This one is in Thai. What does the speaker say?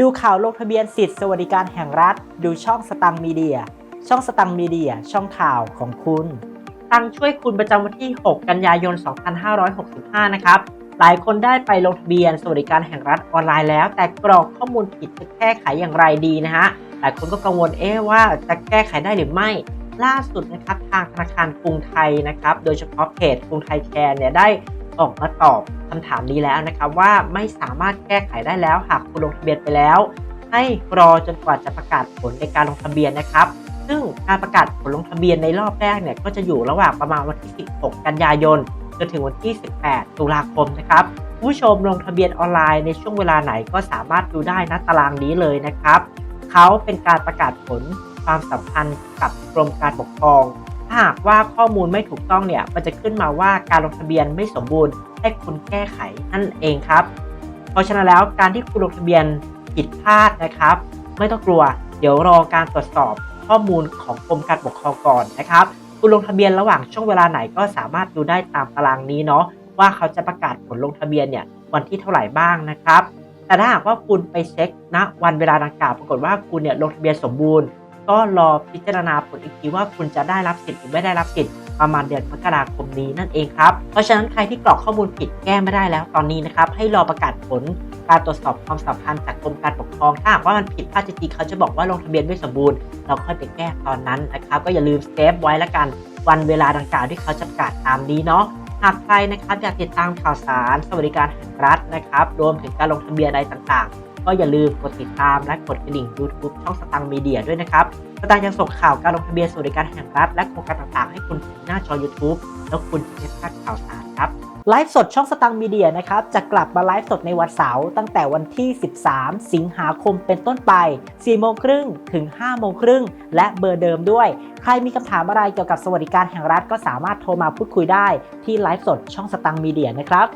ดูข่าวลงทะเบียนสิทธิสวัสดิการแห่งรัฐ ดูช่องสตังมีเดีย ช่องสตังมีเดีย ช่องข่าวของคุณตังช่วยคุณประจำวันที่ 6 กันยายน 2565 นะครับ หลายคนได้ไปลงทะเบียนสวัสดิการแห่งรัฐออนไลน์แล้ว แต่กรอกข้อมูลผิดจะแก้ไขอย่างไรดีนะฮะ หลายคนก็กังวลเอ๊ะว่าจะแก้ไขได้หรือไม่ ล่าสุดนะครับทางธนาคารกรุงไทยนะครับ โดยเฉพาะเพจกรุงไทยแคร์เนี่ยได้ ออกมาตอบคำถามนี้แล้วนะครับว่าไม่สามารถแก้ไขได้แล้วหากคุณลงทะเบียนไปแล้ว ให้รอจนกว่าจะประกาศผลในการลงทะเบียนนะครับ ซึ่งการประกาศผลลงทะเบียนในรอบแรกเนี่ยก็จะอยู่ระหว่างประมาณวันที่ 16 กันยายนจนถึงวันที่ 18 ตุลาคมนะครับผู้ชมลงทะเบียนออนไลน์ในช่วงเวลาไหนก็สามารถดูได้นะตารางนี้เลยนะครับ เขาเป็นการประกาศผลความสัมพันธ์กับกรมการปกครอง ถ้าหากว่าข้อมูลไม่ถูกต้องเนี่ย มันจะขึ้นมาว่าการลงทะเบียนไม่สมบูรณ์ ให้คุณแก้ไขนั่นเองครับ เพราะฉะนั้นแล้วการที่คุณลงทะเบียนผิดพลาดนะครับ ไม่ต้องกลัว เดี๋ยวรอการตรวจสอบข้อมูลของกรมการปกครองก่อนนะครับ คุณลงทะเบียนระหว่างช่วงเวลาไหนก็สามารถดูได้ตามตารางนี้เนาะว่าเขาจะประกาศผลลงทะเบียนเนี่ยวันที่เท่าไหร่บ้างนะครับ แต่ถ้าหากว่าคุณไปเช็คณวันเวลาดังกล่าวปรากฏว่าคุณเนี่ยลงทะเบียนสมบูรณ์ ก็รอพิจารณาผลอีกทีว่าคุณจะได้รับสิทธิ์หรือไม่ได้รับสิทธิ์ประมาณเดือนมกราคมนี้นั่นเองครับ เพราะฉะนั้นใครที่กรอกข้อมูลผิดแก้ไม่ได้แล้วตอนนี้นะครับ ให้รอประกาศผลการตรวจสอบความสัมพันธ์จากกรมการปกครองถ้าหากว่ามันผิดพลาดจริงๆเขาจะบอกว่าลงทะเบียนไม่สมบูรณ์ เราค่อยไปแก้ตอนนั้นนะครับ ก็อย่าลืมเซฟไว้ละกัน วันเวลาดังกล่าวที่เขาจะประกาศตามนี้เนาะหากใครนะครับอยากติดตามข่าวสาร สวัสดิการแห่งรัฐนะครับ รวมถึงการลงทะเบียนอะไรต่างๆ ก็อย่าลืมกดติดตามและกดกระดิ่ง YouTube ช่องสตังมีเดียด้วยนะครับสตังยังส่งข่าวการลงทะเบียนสวัสดิการแห่งรัฐและโครงการต่างๆ ให้คุณถึงหน้าจอ YouTube แล้วคุณจะไม่พลาดข่าวสารครับไลฟ์สดช่องสตังมีเดียนะครับจะกลับมาไลฟ์สดในวันเสาร์ตั้งแต่วันที่ 13 สิงหาคมเป็นต้นไป 4 โมงครึ่งถึง 5 โมงครึ่ง และเบอร์เดิมด้วย ใครมีคำถามอะไรเกี่ยวกับสวัสดิการแห่งรัฐก็สามารถโทรมาพูดคุยได้ที่ไลฟ์สดช่องสตังมีเดียนะครับ